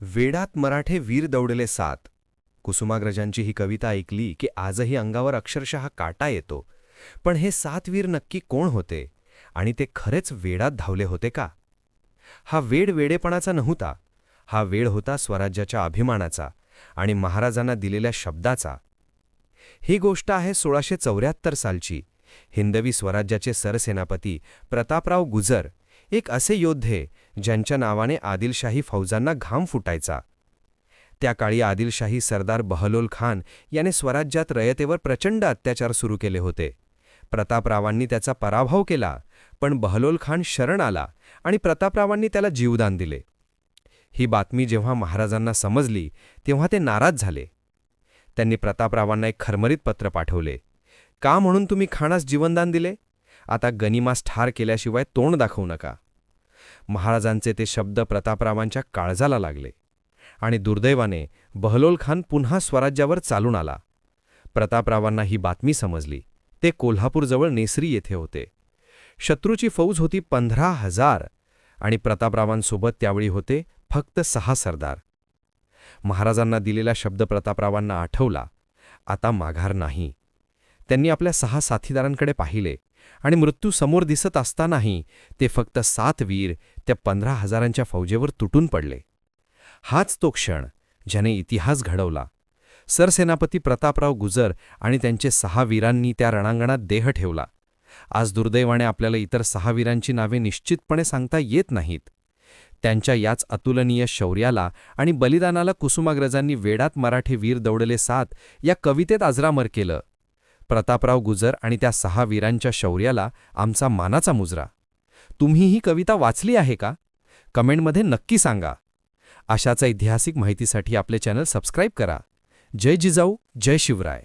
वेडात मराठे वीर दौडले सात. कुसुमाग्रजांची ही कविता ऐकली की आजही अंगावर अक्षरशः काटा येतो. पण हे सात वीर नक्की कोण होते? आणि ते खरेच वेडात धावले होते का? हा वेड वेडेपणाचा नव्हता. हा वेळ होता स्वराज्याच्या अभिमानाचा आणि महाराजांना दिलेल्या शब्दाचा. ही गोष्ट आहे सोळाशे चौऱ्याहत्तर सालची. हिंदवी स्वराज्याचे सरसेनापती प्रतापराव गुजर एक असे योद्धे ज्यांच्या नावाने आदिलशाही फौजांना घाम फुटायचा. त्या काळी आदिलशाही सरदार बहलोल खान याने स्वराज्यात रयतेवर प्रचंड अत्याचार सुरू केले होते. प्रतापरावांनी त्याचा पराभव केला पण बहलोल खान शरण आला आणि प्रतापरावांनी त्याला जीवदान दिले. ही बातमी जेव्हा महाराजांना समजली तेव्हा ते नाराज झाले. त्यांनी प्रतापरावांना एक खरमरीत पत्र पाठवले. का म्हणून तुम्ही खानास जीवनदान दिले? आता गनिमास ठार केल्याशिवाय तोंड दाखवू नका. महाराजांचे ते शब्द प्रतापरावांच्या काळजाला लागले. आणि दुर्दैवाने बहलोल खान पुन्हा स्वराज्यावर चालून आला. प्रतापरावांना ही बातमी समजली. ते कोल्हापूरजवळ नेसरी येथे होते. शत्रूची फौज होती पंधरा हजार आणि प्रतापरावांसोबत त्यावेळी होते फक्त सहा सरदार. महाराजांना दिलेला शब्द प्रतापरावांना आठवला. आता माघार नाही. त्यांनी आपल्या सहा साथीदारांकडे पाहिले. आणि मृत्यू समोर दिसत असतानाही ते फक्त सात वीर त्या पंधरा हजारांच्या फौजेवर तुटून पडले. हाच तो क्षण ज्याने इतिहास घडवला. सरसेनापती प्रतापराव गुजर आणि त्यांचे सहा वीरांनी त्या रणांगणात देह ठेवला. आज दुर्दैवाने आपल्याला इतर सहा वीरांची नावे निश्चितपणे सांगता येत नाहीत. त्यांच्या याच अतुलनीय शौर्याला आणि बलिदानाला कुसुमाग्रजांनी वेडात मराठी वीर दौडले सात या कवितेत आजरामर केलं. प्रतापराव गुजर आणि त्या सहा वीरांच्या शौर्याला आमचा मानाचा मुजरा. तुम्ही ही कविता वाचली आहे का? कमेंटमध्ये नक्की सांगा. अशाच ऐतिहासिक माहितीसाठी आपले चॅनल सबस्क्राईब करा. जय जिजाऊ जय शिवराय.